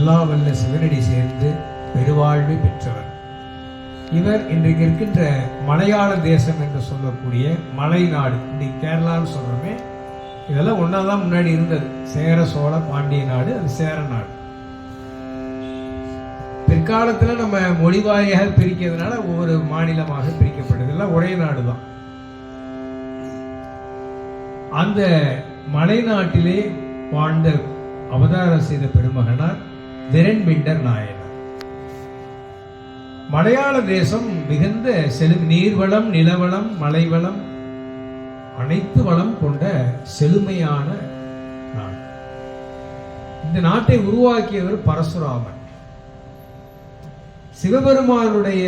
எல்லாம் வல்ல சிவனடி சேர்ந்து பெருவாழ்வை பெற்றவர். இவர் இன்றைக்கு இருக்கின்ற மலையாள தேசம் என்று சொல்லக்கூடிய மலைநாடு இன்றைக்கு கேரளான்னு சொல்கிறோமே இதெல்லாம் ஒன்றா தான் முன்னாடி இருந்தது. சேர சோழ பாண்டிய நாடு அது சேர நாடு. பிற்காலத்தில் நம்ம மொழி வாரியாக பிரிக்கிறதுனால ஒவ்வொரு மாநிலமாக பிரிக்கப்பட்டது. எல்லாம் ஒரே நாடு தான் அந்த மலை நாட்டிலே வாழ்ந்த அவதாரம் செய்த பெருமகனார் விரண்மிண்டர் நாயனார் மலையாள தேசம் மிகுந்த செழு நீர்வளம் நிலவளம் மலைவளம் அனைத்து வளம் கொண்ட செழுமையான நாடு. இந்த நாட்டை உருவாக்கியவர் பரசுராமன். சிவபெருமானுடைய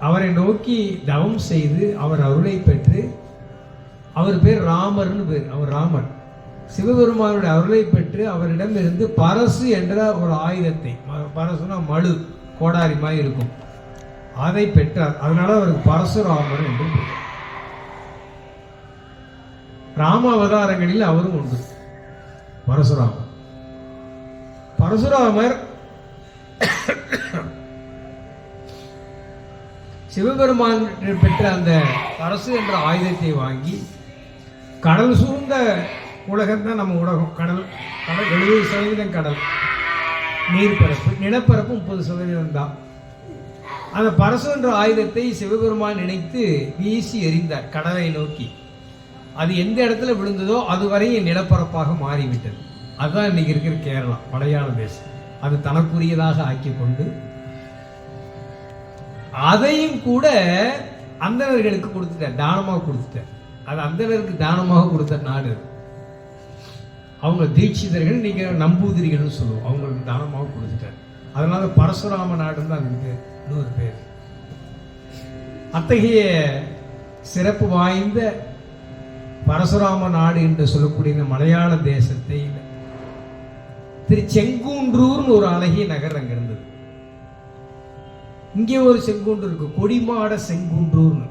அவரை நோக்கி தவம் செய்து அவர் அருளை பெற்று அவர் பேர் ராமர்னு பேர் அவர் ராமன். சிவபெருமானுடைய அருளை பெற்று அவரிடம் இருந்து பரசு என்ற ஒரு ஆயுதத்தை ம- பரசுனா மழு கோடாரி மாதிரி இருக்கும். அதை பெற்றார். அதனால அவருக்கு பரசுராமர் என்று ராம அவதாரங்களில் அவரும் உண்டு. பரசுராமர். பரசுராமர் சிவபெருமான் பெற்ற அந்த பரசு என்ற ஆயுதத்தை வாங்கி கடல் சூழ்ந்த உலகம் தான் நம்ம உலகம் கடல். கடல் எழுபது சதவீதம் கடல். நீர்ப்பரப்பு. நிலப்பரப்பு முப்பது சதவீதம் தான். அந்த பரசுன்ற ஆயுதத்தை சிவபெருமான் நினைத்து வீசி எறிந்தார் கடலை நோக்கி. அது எந்த இடத்துல விழுந்ததோ அதுவரை நிலப்பரப்பாக மாறிவிட்டது. அதுதான் இன்னைக்கு இருக்கிற கேரளா மலையாள தேசம். அது தனக்குரியதாக ஆக்கி கொண்டு அதையும் கூட அந்தனர்களுக்கு கொடுத்துட்டார் தானமாக கொடுத்துட்டார். அது அந்தனருக்கு தானமாக கொடுத்த நாடு அவங்க தீட்சிதர்கள் நீங்க நம்பூதிரிகள்னு சொல்லுவோம். அவங்களுக்கு தானமாக கொடுத்துட்டார். அதனால பரசுராம நாடுன்னு தான் அதுக்கு பேர் இன்னொரு பேர். அத்தகைய சிறப்பு வாய்ந்த பரசுராம நாடு என்று சொல்லக்கூடிய இந்த மலையாள தேசத்தை திரு செங்குன்றூர்னு ஒரு அழகிய நகர் அங்கே இருந்தது. இங்கே ஒரு செங்குன்று இருக்கு. கொடிமாட செங்குன்றூர்னு.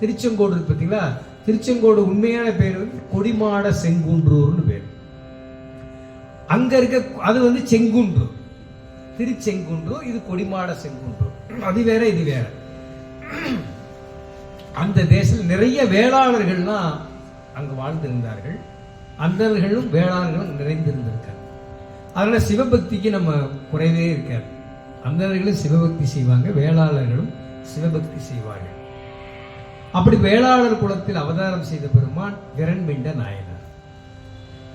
திருச்செங்கோடு பார்த்தீங்களா திருச்செங்கோடு உண்மையான பேர் வந்து கொடிமாட செங்குன்றூர்னு அங்க இருக்க அது வந்து செங்குன்று. திருச்செங்குன்று இது கொடிமாட செங்குன்று. அது வேற இது வேற. அந்த தேசத்தில் நிறைய வேளாளர்கள்லாம் அங்கு வாழ்ந்திருந்தார்கள். அந்தவர்களும் வேளாளர்களும் நிறைந்திருந்திருக்காங்க. அதனால சிவபக்திக்கு நம்ம குறைவே இருக்காது. அந்தவர்களும் சிவபக்தி செய்வாங்க வேளாளர்களும் சிவபக்தி செய்வார்கள். அப்படி வேளாளர் குலத்தில் அவதாரம் செய்த பெருமான் விரண்மிண்ட நாயனர்.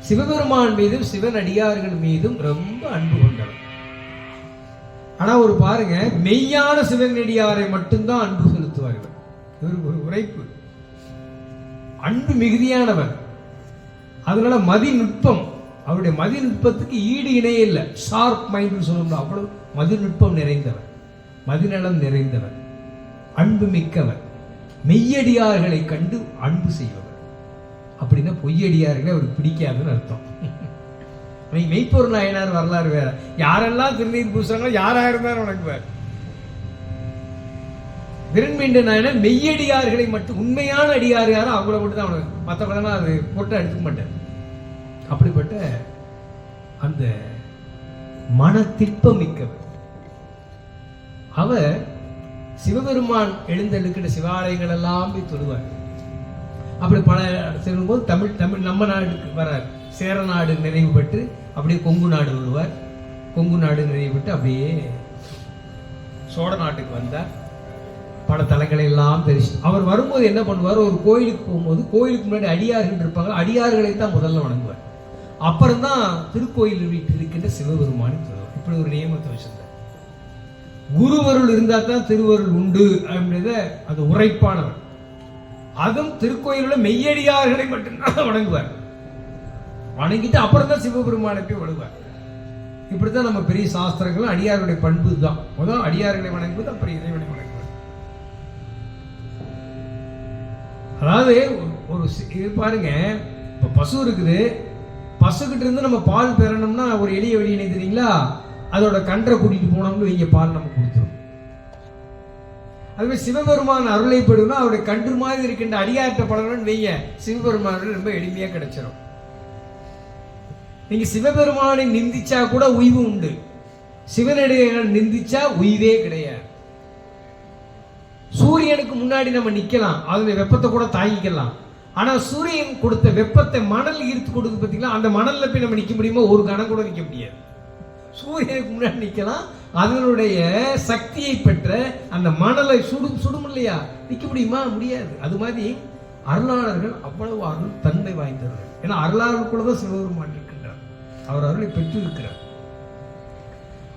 சிவபெருமான் மீதும் சிவனடியார்கள் மீதும் ரொம்ப அன்பு கொண்டவர். ஆனா ஒரு பாருங்க மெய்யான சிவனடியாரை மட்டும்தான் அன்பு செலுத்துவார் இவர் ஒரு உரைப்பு. அன்பு மிகுதியானவர். அதனால மதிநுட்பம் அவருடைய மதிநுட்பத்துக்கு ஈடு இணையே இல்லை. ஷார்ப் மைண்ட் சொல்லணும் அவ்வளவு மதிநுட்பம் நிறைந்தவர். மதிநலம் நிறைந்தவர். அன்பு மிக்கவர். மெய்யடியார்களை கண்டு அன்பு செய்வர் அப்படின்னா பொய்யடியார்களே அவருக்கு பிடிக்காதுன்னு அர்த்தம். மெய் மெய்ப்பொருள் நாயனார் வரலாறு வேற. யாரெல்லாம் திருநீர் பூசுறாங்களோ யாராக இருந்தாலும் உனக்கு வேற விரண்மீண்ட நாயனார் மெய்யடியார்களை மட்டும் உண்மையான அடியார் யாரும் அவங்கள மட்டும் தான் அவனுக்கு மற்றவங்களெல்லாம் அது போட்டு எடுத்துக்க மாட்டேன். அப்படிப்பட்ட அந்த மனத்திற்பம் மிக்கவர் அவர் சிவபெருமான் எழுந்தெழுக்கிற சிவாலயங்கள் எல்லாம் போய் தொழுவார்கள் அப்படி பல செல்லும்போது தமிழ் தமிழ் நம்ம நாடுக்கு வரார். சேர நாடு நிறைவு பெற்று அப்படியே கொங்கு நாடு வருவார். கொங்கு நாடு நிறைவு பெற்று அப்படியே சோழ நாட்டுக்கு வந்தார். பல தலங்களை எல்லாம் தெரிச்சு அவர் வரும்போது என்ன பண்ணுவார்? ஒரு கோயிலுக்கு போகும்போது கோயிலுக்கு முன்னாடி அடியார்கள் இருப்பாங்க. அடியார்களை தான் முதல்ல வணங்குவார். அப்புறம் தான் திருக்கோயில் வீட்டில் இருக்கின்ற சிவபெருமான் சொல்லுவார். இப்படி ஒரு நியமத்தை வச்சிருந்தார். குருவருள் இருந்தால் தான் திருவருள் உண்டு அப்படின்றத அது உரைப்பானவர். அதுவும் திருக்கோயிலுள்ள மெய்யடியார்களை மட்டும்தான் வணங்குவார். வணங்கிட்டு அப்புறம் தான் சிவபெருமானை போய் வணங்குவார். இப்படித்தான் நம்ம பெரிய சாஸ்திரங்கள் அடியாருடைய பண்பு தான். முதல் அடியார்களை வணங்குவது அப்புறம் இறைவனை வணங்குவார் அதாவது ஒரு- இது பாருங்க இப்போ பசு இருக்குது. பசுக்கிட்ட இருந்து நம்ம பால் பெறணும்னா ஒரு எளிய வழி தெரியுங்களா அதோட கன்றை கூட்டிட்டு போனோம்னு வைங்க பால் நம்ம கொடுத்து அதுவே சிவபெருமான் அருளை அவருடைய கன்று மாதிரி இருக்கின்ற அடியார்ட்ட பழகணும்னு வைங்க. சிவபெருமான் ரொம்ப எளிமையாக கிடைச்சிடும் நீங்க சிவபெருமானை நிந்திச்சா கூட உய்வு உண்டு. சிவனடிகள் நிந்திச்சா உய்வே கிடையாது. சூரியனுக்கு முன்னாடி நம்ம நிக்கலாம். அதனுடைய வெப்பத்தை கூட தாங்கிக்கலாம். ஆனா சூரியன் கொடுத்த வெப்பத்தை மணல் ஈர்த்து கொடுத்து பார்த்தீங்களா அந்த மணல்ல போய் நம்ம நிக்க முடியுமா? ஒரு கணம் கூட நிக்க முடியாது. சூரியனுக்கு முன்னாடி நிக்கலாம் அதனுடைய சக்தியை பெற்ற அந்த மணலை சுடும் சுடும் இல்லையா? நிக்க முடியுமா? முடியாது. அது மாதிரி அருளாளர்கள் அவ்வளவு அருள் தன்மை வாய்ந்தவர்கள். ஏன்னா அருளாளருக்குள்ள தான் சிவபெருமான் இருக்கின்றார். அவர் அருளை பெற்றிருக்கிறார்.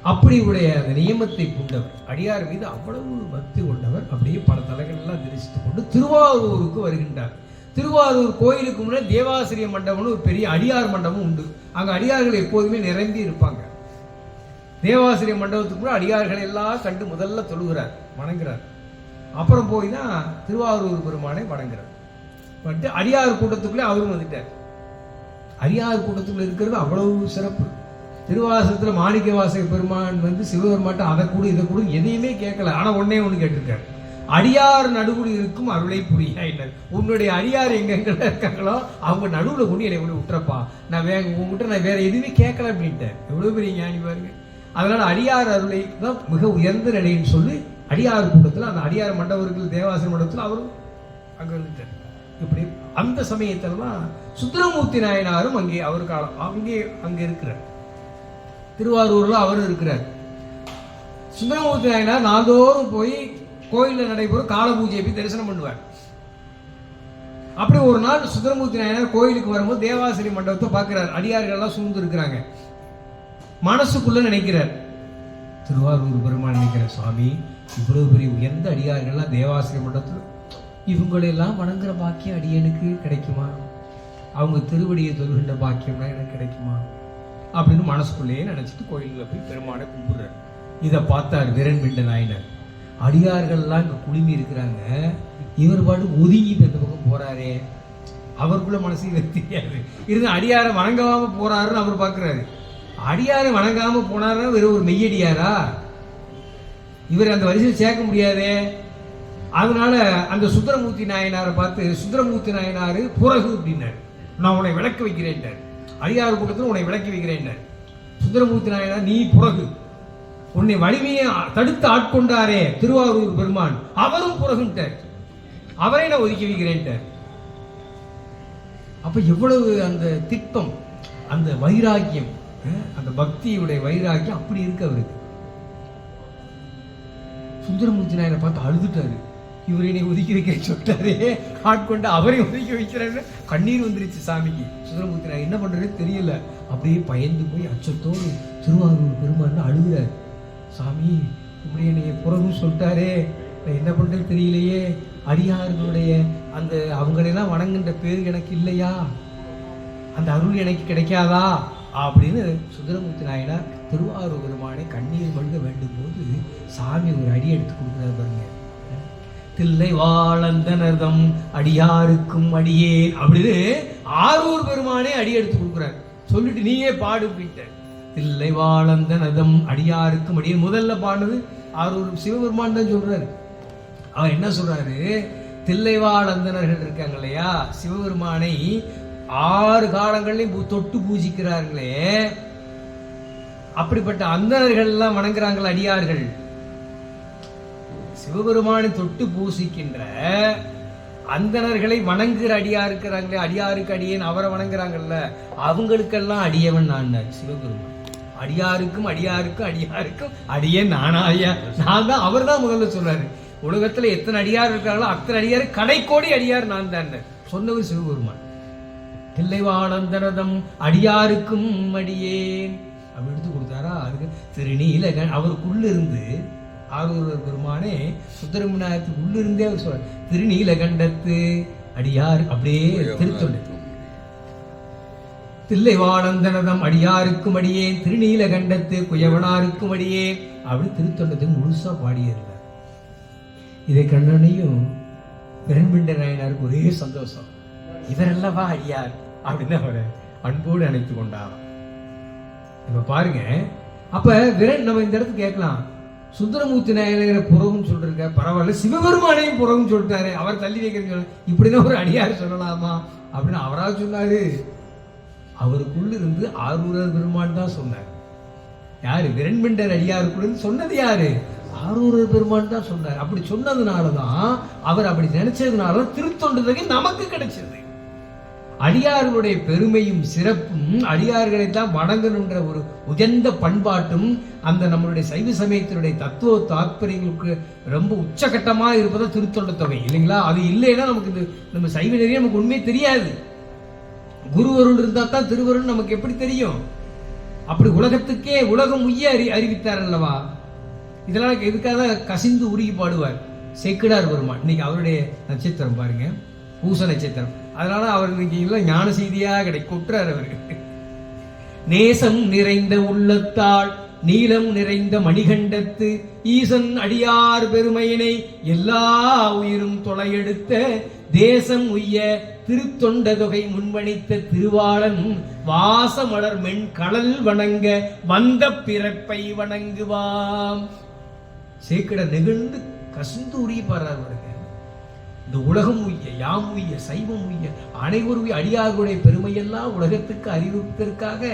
அப்படி உடைய அந்த நியமத்தை கொண்டவர் அடியார் மீது அவ்வளவு பக்தி கொண்டவர் அப்படியே பல தலைகள்லாம் தரிசித்துக் கொண்டு திருவாரூருக்கு வருகின்றார். திருவாரூர் கோயிலுக்கு முன்னாடி தேவாசிரிய மண்டபம்னு ஒரு பெரிய அடியார் மண்டபம் உண்டு. அங்க அடியார்கள் எப்போதுமே நிரம்பி இருப்பாங்க. தேவாசிரிய மண்டபத்துக்கு கூட அடியார்களை எல்லாம் கண்டு முதல்ல தொழுகிறார் வணங்குறார். அப்புறம் போய் தான் திருவாரூர் பெருமானை வணங்குறார். வந்துட்டு அடியார் கூட்டத்துக்குள்ளே அவரும் வந்துட்டார். அடியார் கூட்டத்துக்குள்ள இருக்கிறது அவ்வளவு சிறப்பு. திருவாசகத்தில் மாணிக்க வாசக பெருமான் வந்து சிவபெருமாட்ட அதை கூட இதை கூட எதையுமே கேட்கல. ஆனால் ஒன்னே ஒன்று கேட்டிருக்காரு. அடியார் நடுவில் இருக்கும் அருளை புரிய உன்னுடைய அடியார் எங்கெங்க இருக்காங்களோ அவங்க நடுவில் கொண்டு என்னை கொண்டு விட்டுறப்பா. நான் வேற உங்ககிட்ட நான் வேற எதுவுமே கேட்கல அப்படின்ட்டேன். எவ்வளோ பெரிய ஞானி பாருங்க. அதனால அடியார் அருளை தான் மிக உயர்ந்த நிலைன்னு சொல்லி அடியார் கூட்டத்தில் அந்த அடியார் மண்டபர்கள் தேவாசன மண்டபத்தில் அவரும் அங்க இருந்துட்டார் இப்படி அந்த சமயத்தில் தான் சுந்தரமூர்த்தி நாயனாரும் அங்கே அவர் காலம் அங்கே அங்க இருக்கிறார். திருவாரூர்ல அவர் இருக்கிறார். சுந்தரமூர்த்தி நாயனார் நாள்தோறும் போய் கோயிலில் நடைபெறும் கால பூஜையை போய் தரிசனம் பண்ணுவார். அப்படி ஒரு நாள் சுந்தரமூர்த்தி நாயனார் கோயிலுக்கு வரும்போது தேவாசிரி மண்டபத்தை பார்க்கிறார். அடியார்கள்லாம் சூழ்ந்து இருக்கிறாங்க. மனசுக்குள்ள நினைக்கிறார். திருவாரூர் பெருமாள் நினைக்கிற சுவாமி இவ்வளவு பெரிய உயர்ந்த அடியார்கள்லாம் தேவாசிரிய மண்டபத்தில் இவங்களெல்லாம் வணங்குற பாக்கியம் அடியனுக்கு கிடைக்குமா? அவங்க திருவடியை தொழுகின்ற பாக்கியம்னா எனக்கு கிடைக்குமா? அப்படின்னு மனசுக்குள்ளேயே நினைச்சிட்டு கோயிலில் போய் பெருமானை கும்பிடுறாரு. இதை பார்த்தார் வீரன்மிண்ட நாயனர். அடியார்கள்லாம் இங்க குழுமி இருக்கிறாங்க. இவர் பாட்டு ஒதுங்கி இந்த பக்கம் போறாரே. அவருக்குள்ள மனசு இவர் தெரியாது. இருந்தால் அடியாரை வணங்காம போறாருன்னு அவர் பார்க்குறாரு அடியாரை வணங்காம போனாரா வெறும் ஒரு மெய்யடியாரா? இவர் அந்த வரிசையில் சேர்க்க முடியாதே. அதனால அந்த சுந்தரமூர்த்தி நாயனாரை பார்த்து சுந்தரமூர்த்தி நாயனாரு புறகு அப்படின்னார். நான் உன்னை விளக்க வைக்கிறேன் அடியார் கூட்டத்தில் உன்னை விளக்கி வைக்கிறேன் சுந்தரமூர்த்தி நாயனார் நீ புறகு. உன்னை வலிமையை தடுத்து ஆட்கொண்டாரே திருவாரூர் பெருமான். அவரும் புறகுன்ட்டார். அவரை நான் ஒதுக்கி வைக்கிறேன்ட்டார் அப்ப எவ்வளவு அந்த திட்டம் அந்த வைராக்கியம் அந்த பக்தியுடைய வைராக்கியம் அப்படி இருக்கு அவருக்கு. சுந்தரமூர்த்தி நாயனை பார்த்து அழுதுட்டாரு. இவர் என்னை ஒதுக்கி வைக்க சொல்லிட்டாரே ஆட்கொண்டு அவரை ஒதுக்கி வைக்கிறாரு. கண்ணீர் வந்துருச்சு சாமிக்கு. சுந்தரமூர்த்தி நாயர் என்ன பண்ணுறதுன்னு தெரியல. அப்படியே பயந்து போய் அச்சத்தோடு திருவாரூர் பெருமான் அழுகிறார். சாமி இப்படி என்னை புறகும் சொல்லிட்டாரே. நான் என்ன பண்ணுறது தெரியலையே. அடியார்களுடைய அந்த அவங்களெல்லாம் வணங்குன்ற பேர் எனக்கு இல்லையா? அந்த அருள் எனக்கு கிடைக்காதா? அப்படின்னு சுந்தரமூர்த்தி நாயனார் திருவாரூர் பெருமானை கண்ணீர் கொண்டு வேண்டும் போது சாமி ஒரு அடி எடுத்து கொடுக்குறாரு பாருங்க. தில்லை வாழந்தனர்தம் அடியாருக்கும் அடியே அப்படின்னு ஆரூர் பெருமானே அடி எடுத்து கொடுக்குறாரு. சொல்லிட்டு நீயே பாடு அப்படின்ட்ட தில்லை வாழந்தனதம் அடியாருக்கும் அடியே முதல்ல பாடுனது ஆரூர் சிவபெருமான் தான் சொல்றாரு. அவர் என்ன சொல்றாரு? தில்லைவாழ் அந்தணர்கள் இருக்காங்க இல்லையா? சிவபெருமானை ஆறு காலங்களையும் பூ- தொட்டு பூஜிக்கிறார்களே. அப்படிப்பட்ட அந்தணர்கள் எல்லாம் வணங்குறாங்கள் அடியார்கள். சிவபெருமானை தொட்டு பூசிக்கின்ற அந்தணர்களை வணங்குற அடியா இருக்கிறாங்களே அடியாருக்கு அடியேன் அவரை வணங்குறாங்கல்ல. அவங்களுக்கெல்லாம் அடியவன் நான் சிவபெருமான். அடியாருக்கும் அடியாருக்கும் அடியாருக்கும் அடியே நானா ஐயா. நான் தான் அவர் தான் முதல்ல சொல்றாரு. உலகத்துல எத்தனை அடியார் இருக்காங்களோ அத்தனை அடியார் கடைக்கோடி அடியார் நான் தான் சொன்னவர் சிவபெருமான். தில்லைவாழந்தனதம் அடியாருக்கும் அடியேன் அப்படி எடுத்து கொடுத்தாரா? அதுக்கு திருநீலகன் அவருக்குள்ள இருந்து ஆரூர் பெருமானே சுந்தரமிநாயகத்துக்கு உள்ள இருந்தே அவர் சொல்றார் திருநீலகண்டத்து அடியார் அப்படியே திருத்தொண்டு. தில்லை வாழந்தனதம் அடியாருக்கும் அடியேன் திருநீலகண்டத்து குயவனாருக்கும் அடியேன் அப்படி திருத்தொண்டத்தை முழுசா பாடியிருந்தார். இதை கண்ணனையும் பிரண்மிண்ட நாயனாருக்கு ஒரே சந்தோஷம். இவரல்லவா அடியார் அப்படின்னு அவரை அன்போடு அணைத்து கொண்டார். இப்ப பாருங்க அப்ப விரன் நம்ம இந்த இடத்துக்கு கேட்கலாம். சுந்தரமூர்த்தி நாயனரை புறவும் சொல்லிருக்க பரவாயில்ல சிவபெருமானையும் புறவும் சொல்லிட்டாரு. அவர் தள்ளி வைக்கிறேன்னு சொல்ல இப்படிதான் ஒரு அடியார் சொல்லலாமா? அப்படின்னு அவரா சொன்னாரு. அவருக்குள்ள இருந்து ஆரூரர் பெருமான் தான் சொன்னார். யாரு? விரண்மிண்டர் அடியாருக்குள்ள சொன்னது யாரு? ஆரூரர் பெருமான் தான் சொன்னார். அப்படி சொன்னதுனால தான் அவர் அப்படி நினைச்சதுனால தான் நமக்கு கிடைச்சது அடியார்களுடைய பெருமையும் சிறப்பும் அடியார்களை தான் வணங்கணுன்ற ஒரு உயர்ந்த பண்பாட்டும் அந்த நம்மளுடைய சைவ சமயத்தினுடைய தத்துவ தாற்பயங்களுக்கு ரொம்ப உச்சகட்டமாக இருப்பதா திருத்தொண்ட தொகை. இல்லைங்களா? அது இல்லைன்னா நமக்கு இந்த நம்ம சைவ நெறிய நமக்கு உண்மையே தெரியாது. குருவருள் இருந்தால் தான் திருவருள் நமக்கு எப்படி தெரியும்? அப்படி உலகத்துக்கே உலகம் உய்ய அறி அறிவித்தார் அல்லவா? இதெல்லாம் எதுக்காக கசிந்து உருகி பாடுவார்? சேக்கிடார் பெருமான் இன்னைக்கு அவருடைய நட்சத்திரம் பாருங்க. பூச நட்சத்திரம். அதனால அவர் இன்னைக்கு எல்லாம் ஞான செய்தியா கிடை கொட்டுறார் அவருக்கு நேசம் நிறைந்த உள்ளத்தாள் நீலம் நிறைந்த மணிகண்டத்து ஈசன் அடியார் பெருமையினை எல்லா உயிரும் தொலையெடுத்த தேசம் உய்ய திருத்தொண்ட தொகை முன்வணித்த திருவாளன் வாசமலர் மென் கடல் வணங்க வந்த பிறப்பை வணங்குவாம். சேக்கிட நெகிழ்ந்து கசிந்து உரிய பாடுறார் இந்த உலகம் உய்ய யாம் உய்ய சைவம் உய்ய அனைவரும் அடியார்களுடைய பெருமையெல்லாம் உலகத்துக்கு அறிவிப்பதற்காக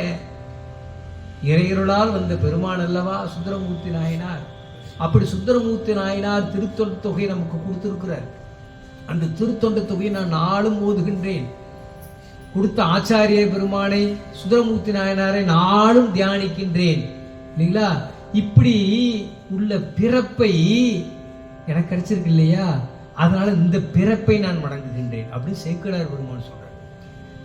இறையருளால் வந்த பெருமான் அல்லவா சுந்தரமூர்த்தி நாயனார்? அப்படி சுந்தரமூர்த்தி நாயனார் திருத்தொண்ட தொகை நமக்கு கொடுத்திருக்கிறார். அந்த திருத்தொண்ட தொகையை நான் நாளும் ஓதுகின்றேன். கொடுத்த ஆச்சாரிய பெருமானை சுந்தரமூர்த்தி நாயனாரை நாளும் தியானிக்கின்றேன். இல்லைங்களா? இப்படி உள்ள பிறப்பை எனக்கு கிடைச்சிருக்கு இல்லையா? அதனால் இந்த பிறப்பை நான் வணங்குகின்றேன் அப்படின்னு சேக்கிடார் பெருமான் சொல்கிறார்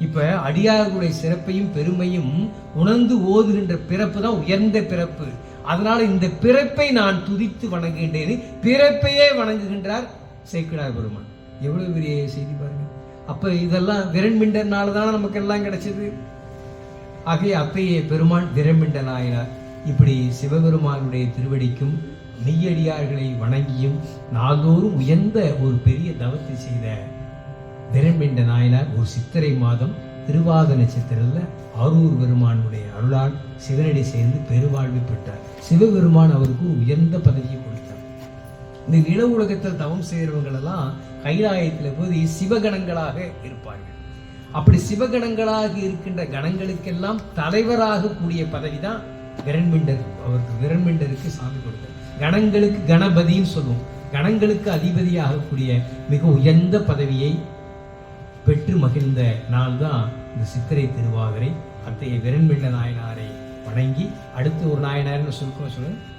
இப்போ அடியார்களுடைய சிறப்பையும் பெருமையும் உணர்ந்து ஓதுகின்ற பிறப்பு தான் உயர்ந்த பிறப்பு. அதனால் இந்த பிறப்பை நான் துதித்து வணங்குகின்றேன். பிறப்பையே வணங்குகின்றார் சேக்கிடார் பெருமான். எவ்வளோ பெரிய செய்தி பாருங்கள் அப்போ இதெல்லாம் விரண்மிண்டனால தானே நமக்கு எல்லாம் கிடைச்சது? ஆகவே அப்பையே பெருமான் விரண்மிண்டனாயினார் இப்படி சிவபெருமானுடைய திருவடிக்கும் மெய்யடியார்களை வணங்கியும் நாள்தோறும் உயர்ந்த ஒரு பெரிய தவத்தை செய்த விரண்மிண்ட நாயனார் ஒரு சித்திரை மாதம் திருவாத நட்சத்திரத்தில் அரூர் பெருமானுடைய அருளால் சிவனடி சேர்ந்து பெருவாழ்வு பெற்றார். சிவபெருமான் அவருக்கு உயர்ந்த பதவியை கொடுத்தார். இந்த நில உலகத்தில் தவம் செய்கிறவங்களெல்லாம் கைலாயத்தில் போய் சிவகணங்களாக இருப்பார்கள். அப்படி சிவகணங்களாக இருக்கின்ற கணங்களுக்கெல்லாம் தலைவராக கூடிய பதவி தான் விரண்மிண்டர். அவருக்கு விரண்மிண்டருக்கு சாமி கொடுத்தார். கணங்களுக்கு கணபதின்னு சொல்லுவோம். கணங்களுக்கு அதிபதியாகக்கூடிய மிக உயர்ந்த பதவியை பெற்று மகிழ்ந்த நாள் தான் இந்த சித்திரை திருவாதிரை. அத்தகைய விரண்மிண்ட நாயனாரை வணங்கி அடுத்து ஒரு நாயனார்னு சொல்லுங்க சொல்லுங்கள்